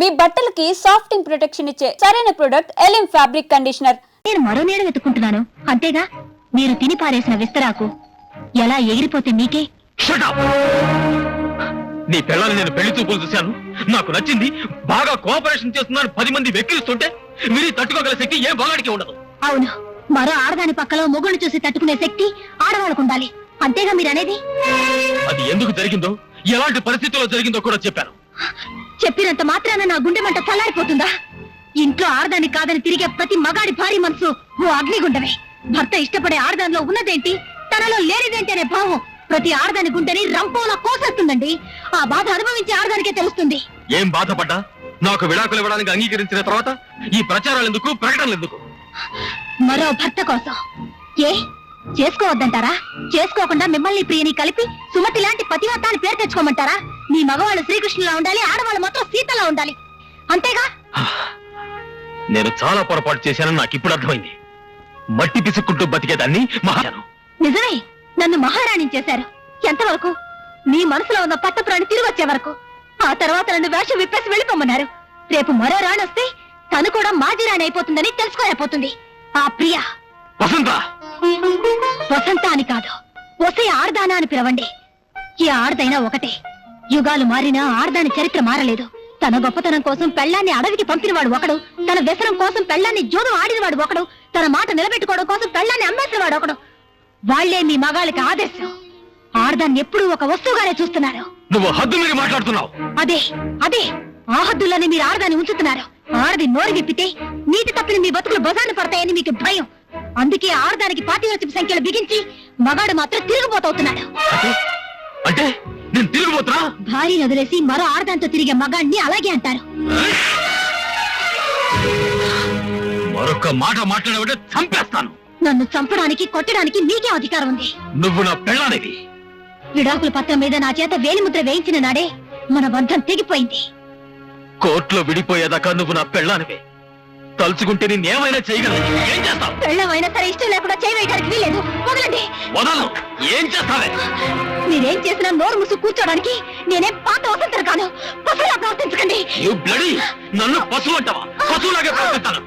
మీ బట్టలకి సాఫ్టింగ్ ప్రొటెక్షన్ ఇచ్చే సరైన ప్రొడక్ట్ ఎలిమ్ ఫ్యాబ్రిక్ కండిషనర్ నేను మరో నీడ వెతుక్కుంటున్నాను. అంతేగా? మీరు తిని పారేసిన విస్తరాకు ఎలా ఎగిరిపోతే మీకే! నీ పిల్లల్ని నేను పెళ్ళి చూపులు చూశాను. నాకు నచ్చింది బాగా కోఆపరేషన్ చేస్తున్నాను పది మంది వెక్కిరిస్తుంటే మీరు తట్టుకోగల శక్తి ఏ బాగాడికి ఉండదు. అవును. మరో ఆడదాని పక్కలో మొగుడు చూసి తట్టుకునే శక్తి ఆడవాళ్ళకు ఉండాలి. అంతేగా మీరనేది? అది ఎందుకు జరిగిందో ఎలాంటి పరిస్థితుల్లో జరిగిందో కూడా చెప్పాను. చెప్పినంత మాత్రాన నా గుండె మంట చల్లారిపోతుందా? ఇంట్లో ఆడదాని కాదని తిరిగే ప్రతి మగాడి భారీ మనసు ఓ అగ్నిగుండమే. భర్త ఇష్టపడే ఆడదానిలో ఉన్నదేంటి? తనలో లేనిదేంటి అనే భావం ప్రతి ఆడదాని గుండెని రంపోలా కోసేస్తుందండి. ఆ బాధ అనుభవించే ఆడదానికే తెలుస్తుంది. ఏం బాధపడ్డా? నాకు విడాకులు ఇవ్వడానికి అంగీకరించిన తర్వాత ఈ ప్రచారాలు ఎందుకు? ప్రకటనలు ఎందుకు? మరో భర్త కోసం. ఏ? చేసుకోవద్దంటారా? చేసుకోకుండా మిమ్మల్ని ప్రియని కలిపి సుమతి లాంటి పతివతాన్ని పేరు తెచ్చుకోమంటారా? మీ మగవాళ్ళు శ్రీకృష్ణులా ఉండాలి ఆడవాళ్ళు మాత్రం సీతలా ఉండాలి. అంతేగా? నేను చాలా పొరపాటు చేశానని నాకు ఇప్పుడు అర్థమైంది. మట్టి పిసుక్కుంటూ బతికేదాన్ని మహాను నిజమే నన్ను మహారాణి చేశారు. ఎంతవరకు? నీ మనసులో ఉన్న పట్టపురాణి తిరిగి వచ్చే వరకు. ఆ తర్వాత నన్ను వేషం విప్పేసి వెళ్ళిపోమన్నారు. రేపు మరో రాణి వస్తే తను కూడా మాజీ రాణి అయిపోతుందని తెలుసుకోలేకపోతుంది. ఆ ప్రియ. వసంత! వసంత అని కాదు ఒసే ఆర్దానా అని పిలవండి. ఈ ఆడదైనా ఒకటే. యుగాలు మారినా ఆడదాని చరిత్ర మారలేదు. తన గొప్పతనం కోసం పెళ్ళాన్ని అడవికి పంపినవాడు ఒకడు. తన వ్యసనం కోసం పెళ్ళాన్ని జోదం ఆడినవాడు ఒకడు. తన మాట నిలబెట్టుకోవడం కోసం పెళ్ళాన్ని అమ్మేసిన వాడు ఒకడు. వాళ్ళే మీ మగాళ్ళకి ఆదర్శం. ఆడదాన్ని ఎప్పుడూ ఒక వస్తువుగానే చూస్తున్నారు. నువ్వు హద్దు మీరు మాట్లాడుతున్నావు. అదే అదే. ఆ హద్దుల్లోనే మీరు ఆడదాన్ని ఉంచుతున్నారు. ఆడది నోరు విప్పితే నీటి తప్పిన మీ బతుకులు బజార్న పడతాయని మీకు భయం. అందుకే ఆడదానికి పాతివచ్చిన సంఖ్యలు బిగించి మగాడు మాత్రం తిరుగుబోతవుతున్నాడు అంటే? అంటే? నేను తిరిగిపోతున్నా భార్యను వదిలేసి మరో ఆడదాంతో తిరిగే మగాడిని అలాగే అంటారు. మరొక మాట మాట్లాడబట్టే చంపేస్తాను. నన్ను చంపడానికి కొట్టడానికి మీకే అధికారం ఉంది. నువ్వు నా పెళ్ళానివి. విడాకుల పత్రం మీద నా చేత వేలిముద్ర వేయించిన నాడే మన బంధం తెగిపోయింది. కోర్టులో విడిపోయేదాకా నువ్వు నా పెళ్ళానివి. తలుచుకుంటే నేనేమైనా చేయగలను? ఏం చేస్తావు? పెళ్ళమైనా సరే ఇష్టం లేకుండా చేయవేయడానికి వీలేదు వదలండి. వదలను. ఏం చేస్తావే? మీరేం చేసినా నోరు ముసు కూర్చోడానికి నేనే పాత వసంతరు కాను పసులా ప్రవర్తించకండి. నన్ను పశువు అంటావా? పశువులాగే ప్రవర్తిస్తాను.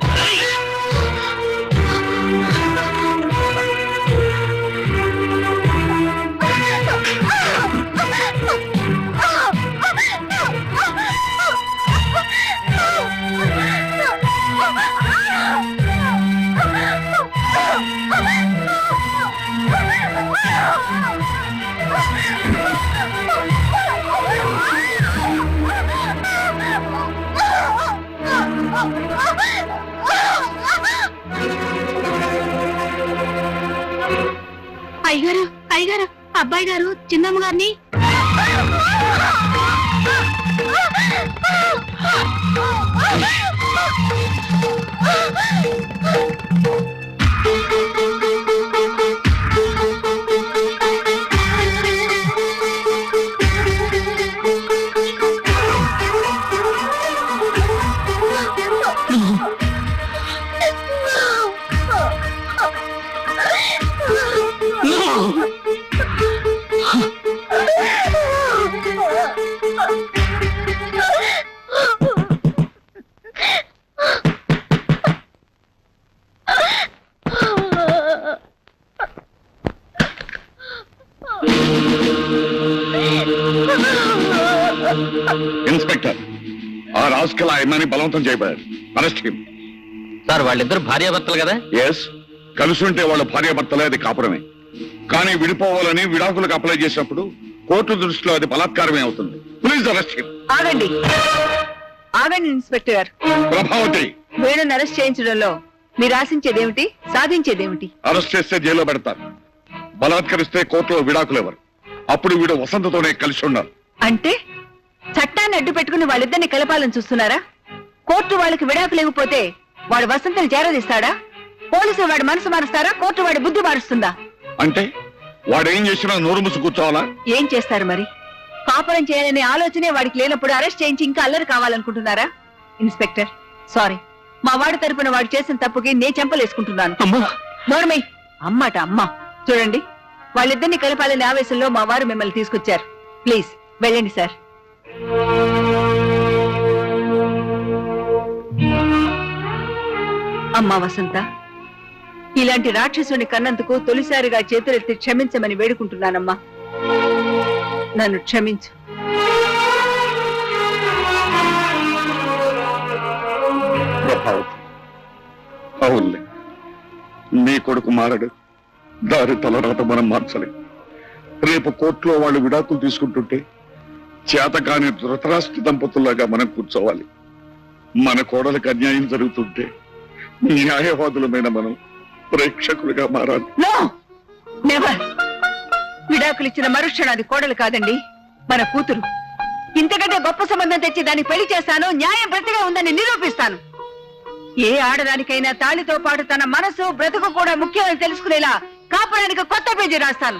అయ్యగారు అయ్యగారు అబ్బాయి గారు చిన్నమ్మ గారిని ఇన్స్పెక్టర్ ఆ రాస్కల్ ఆయన్ని బలవంతం చేయబడారు అరెస్ట్ హిమ్ సార్ వాళ్ళిద్దరు భార్యాభర్తలు కదా? ఎస్ కలిసి ఉంటే వాళ్ళ భార్యాభర్తలే అది కాపురమే. కానీ విడిపోవాలని విడాకులకు అప్లై చేసినప్పుడు కోర్టు దృష్టిలో అది బలాత్కారమే అవుతుంది. ప్లీజ్ అరెస్ట్ హిమ్ ఆగండి. ఆగండి ఇన్స్పెక్టర్ గారు. ప్రభావతి. వేణుని అరెస్ట్ చేయించడంలో మీరు ఆశించేదేమిటి? సాధించేదేమిటి? అరెస్ట్ చేస్తే జైల్లో పెడతారు. బలాత్కరిస్తే కోర్టులో విడాకులు ఎవరు అప్పుడు వీడు వసంతతోనే కలిసి ఉండాలి. అంటే? చట్టాన్ని అడ్డు పెట్టుకుని వాళ్ళిద్దరిని కలపాలని చూస్తున్నారా? కోర్టు వాళ్ళకి విడాకు లేకపోతే వాడు వసంతని చేరదీస్తాడా పోలీసులు వాడి మనసు మారుస్తారా? కోర్టు వాడి బుద్ధి మారుస్తుందా? అంటే వాడేం చేసినా నోరు ముసు కూర్చోవాలా? ఏం చేస్తారు మరి? కాపురం చేయాలనే ఆలోచనే వాడికి లేనప్పుడు అరెస్ట్ చేయించి ఇంకా అల్లరి కావాలనుకుంటున్నారా? Inspector sorry. మా వాడి తరపున వాడు చేసిన తప్పుకి నేను చెంపలేసుకుంటున్నాను. నోర్మై! అమ్మట అమ్మ. చూడండి వాళ్ళిద్దరిని కలపాలనే ఆవేశంలో మా వారు మిమ్మల్ని తీసుకొచ్చారు. ప్లీజ్ వెళ్ళండి సార్. అమ్మా వసంత ఇలాంటి రాక్షసుని కన్నందుకు తొలిసారిగా చేతులెత్తి క్షమించమని వేడుకుంటున్నానమ్మా. నన్ను క్షమించు. అవునులే. నీ కొడుకు మారడు. దారి తలరాత మనం మార్చలే. రేపు కోర్టులో వాళ్ళు విడాకులు తీసుకుంటుంటే చేతకాని ధృతరాష్ట్ర దంపతుల్లాగా మనం కూర్చోవాలి. మన కోడలకు అన్యాయం జరుగుతుంటే న్యాయవాదులమైన మనం ప్రేక్షకులుగా మారాలి. విడాకులు ఇచ్చిన మరుక్షణాది కోడలు కాదండి మన కూతురు. ఇంతకంటే గొప్ప సంబంధం తెచ్చి దాన్ని పెళ్ళి చేస్తాను న్యాయం ప్రతిగా ఉందని నిరూపిస్తాను. ఏ ఆడదానికైనా తాళితో పాటు తన మనసు బ్రతుకు కూడా ముఖ్యమని తెలుసుకునేలా కాపురానికి కొత్త పేజీ రాస్తాను.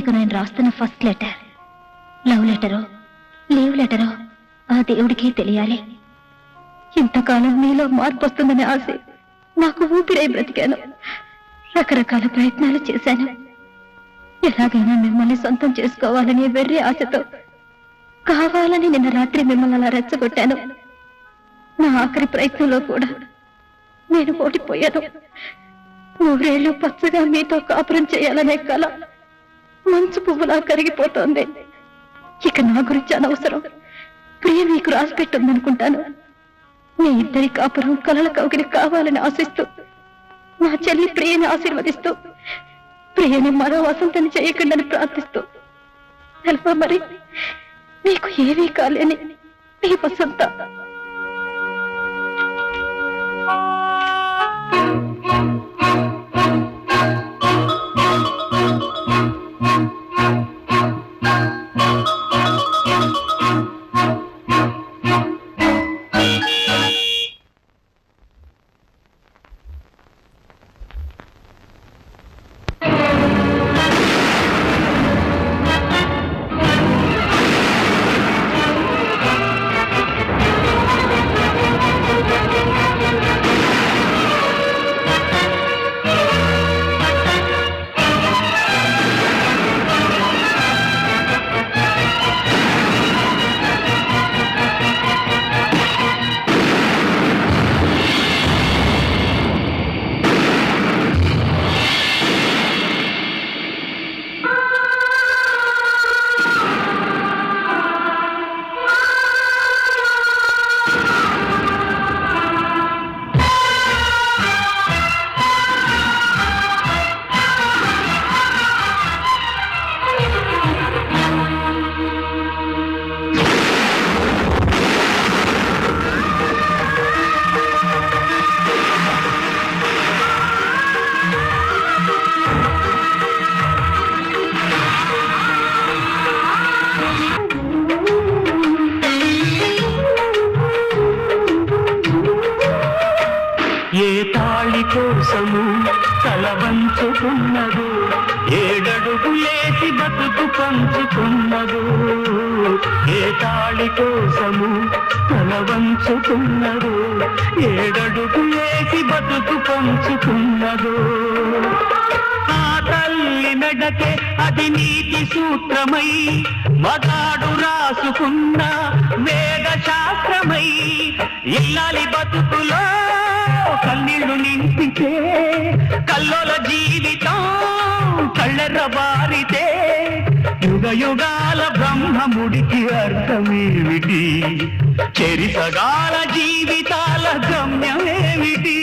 నీకు నేను రాస్తున్న ఫస్ట్ లెటర్. లవ్ లెటరో లీవ్ లెటరో ఆ దేవుడికే తెలియాలి. ఇంతకాలం మీలో మార్పు వస్తుందనే ఆశ నాకు ఊపిరై బ్రతికాను. రకరకాల ప్రయత్నాలు చేశాను. ఎలాగైనా మిమ్మల్ని సొంతం చేసుకోవాలని వెర్రి ఆశతో కావాలని నిన్న రాత్రి మిమ్మల్ని అలా రెచ్చగొట్టాను. నా ఆఖరి ప్రయత్నంలో కూడా నేను ఓడిపోయాను. ఊరేళ్ళు పచ్చగా మీతో కాపురం చేయాలనే కల మంచు పువ్వులా కరిగిపోతోంది. ఇక నా గురించి అనవసరం. ప్రియ మీకు రాసి పెట్టిందనుకుంటాను మీ ఇద్దరి కాపురం కలల కౌగిలి కావాలని ఆశిస్తూ నా చెల్లి ప్రియని ఆశీర్వదిస్తూ ప్రియని మరో వసంతని చేయకుండా ప్రార్థిస్తూ తెలుపా మరి మీకు ఏమీ కాలేని మీ వసంత వంచుకున్నదు ఏడడుగులేసి బతుకు పంచుకున్నదు. ఏ తాళి కోసము తల వంచుకున్నదు. ఏడడుగులేసి బతుకు పంచుకున్నదు. ఆ తల్లి మెడకే అది నీతి సూత్రమై మగాడు రాసుకున్న వేద శాస్త్రమై ఇల్లాలి బతుకులో కన్నీళ్ళు నింపితే కల్లోల జీవితం కళ్ళెర్ర బారితే యుగ యుగాల బ్రహ్మముడికి అర్థమేమిటి? చెరిసగాల జీవితాల గమ్యమేమిటి?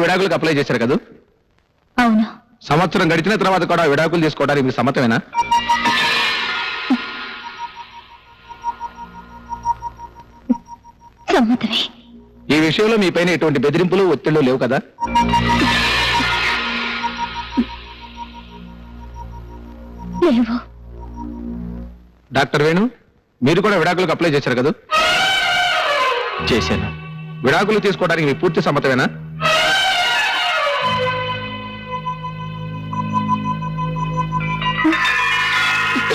విడాకులకు అప్లై చేశారు కదా? అవును. సంవత్సరం గడిచిన తర్వాత కూడా విడాకులు తీసుకోవడానికి మీకు సమ్మతమేనా? సమ్మతమే. ఈ విషయంలో మీ పైన ఎటువంటి బెదిరింపులు ఒత్తిళ్ళు లేవు కదా? లేవు. డాక్టర్ వేణు మీరు కూడా విడాకులకు అప్లై చేశారు కదా? చేశాను. విడాకులు తీసుకోవడానికి మీ పూర్తి సమ్మతమేనా?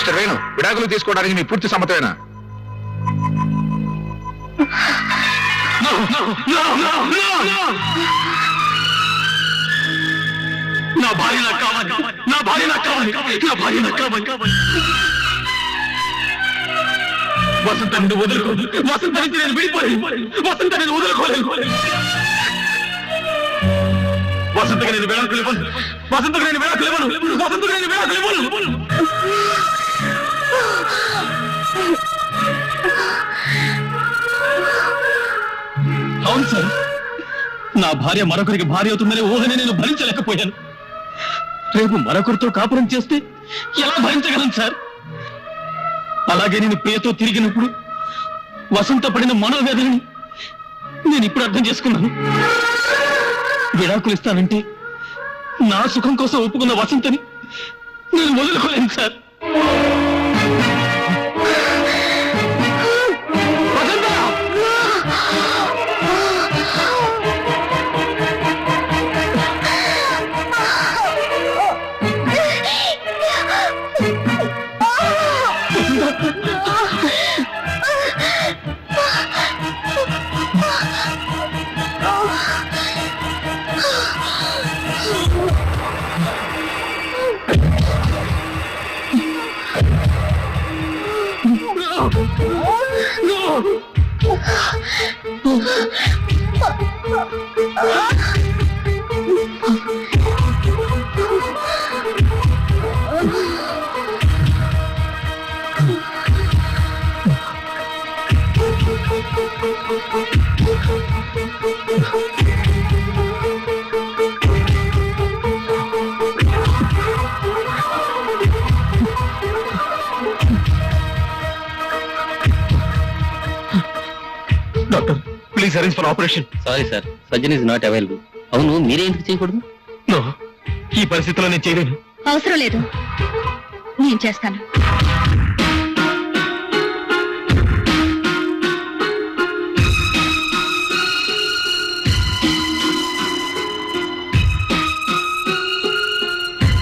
మిస్టర్ వేణు విడాకులు తీసుకోవడానికి మీ పూర్తి సమ్మతమేనా? నా భార్య నాకు కావాలి. నా భార్య నాకు కావాలి. నా భార్య నాకు కావాలి. వసంత నిన్ను వదులుకోదు వసంత నుంచి నేను విడిపోలేను. వసంత నేను వదులుకోలేను. వసంతకి నేను విడాకులు ఇవ్వను. వసంతకు నేను విడాకులు ఇవ్వను. వసంతకు నేను విడాకులు ఇవ్వను. అవును సార్. నా భార్య మరొకరికి భార్య అవుతుందనే ఊహని నేను భరించలేకపోయాను. రేపు మరొకరితో కాపురం చేస్తే ఎలా భరించగలను సార్? అలాగే నేను ప్రియతో తిరిగినప్పుడు వసంత పడిన మనోవేదనని నేను ఇప్పుడు అర్థం చేసుకున్నాను. విడాకులు ఇస్తానంటే నా సుఖం కోసం ఒప్పుకున్న వసంతని నేను వదులుకోలేను sir. Doctor. Please arrange for operation sorry sir surgeon is not available అవును మీరే ఎందుకు చేయకూడదు? నో ఈ పరిస్థితిలో నేను చేయలేను. అవసరం లేదు. నేను చేస్తాను.